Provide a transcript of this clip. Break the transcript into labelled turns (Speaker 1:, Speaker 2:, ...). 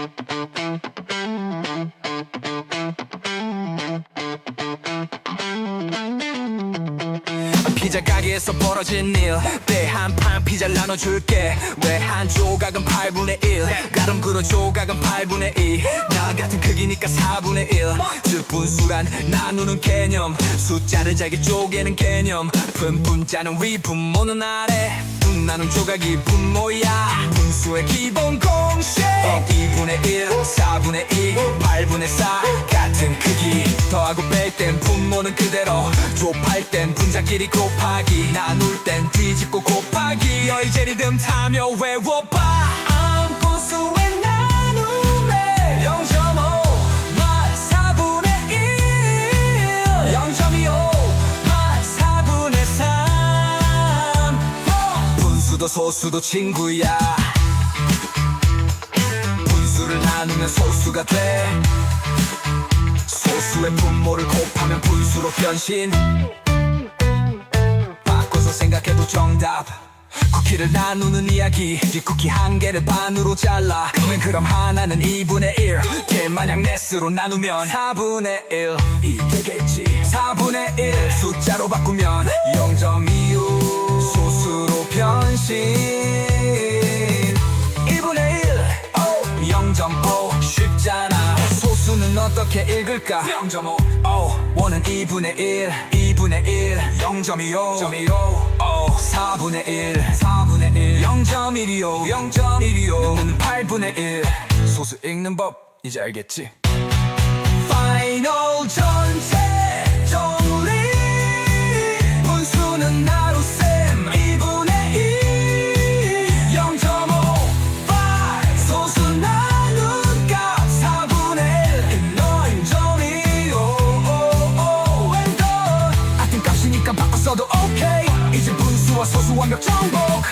Speaker 1: Thank you. 피자 가게에서 벌어진 일배한판 피자를 나눠줄게. 왜 한 조각은 8분의 1 가름그런 조각은 8분의 2 나 같은 크기니까 4분의 1 즉 분수란 나누는 개념. 숫자를 잘게 쪼개는 개념. 분분자는 위 분모는 아래. 분 나눈 조각이 분모야. 분수의 기본 공식. 2분의 1 4분의 2 8분의 4 같은 크기. 더하고 뺄땐 분모는 그대로 좁할 땐 분자끼리 곱하기 나눌 땐 뒤집고 곱하기 열제리듬 타며 외워봐. 분수의 나눔에 0.5맛 4분의 1 0.25맛 4분의 3 분수도 소수도 친구야. 분수를 나누면 소수가 돼 소수의 분모를 곱하면 분수로 변신. 바꿔서 생각해도 정답. 쿠키를 나누는 이야기. 이 쿠키 한 개를 반으로 잘라. 그럼 하나는 2분의 1 개마냥 넷으로 나누면 4분의 1 이 되겠지. 4분의 1 숫자로 바꾸면 0.25 소수로 변신. 1분의 1 0.5 쉽잖아 소 수는 어떻게 읽을까? 0.5 원은 2분의 1 2분의 1 0.25 0.25 4분의 1 4분의 1 0.125 0.125는 8분의 1 소수 읽는 법 이제 알겠지? 파이널 전체 소수와 몇 정복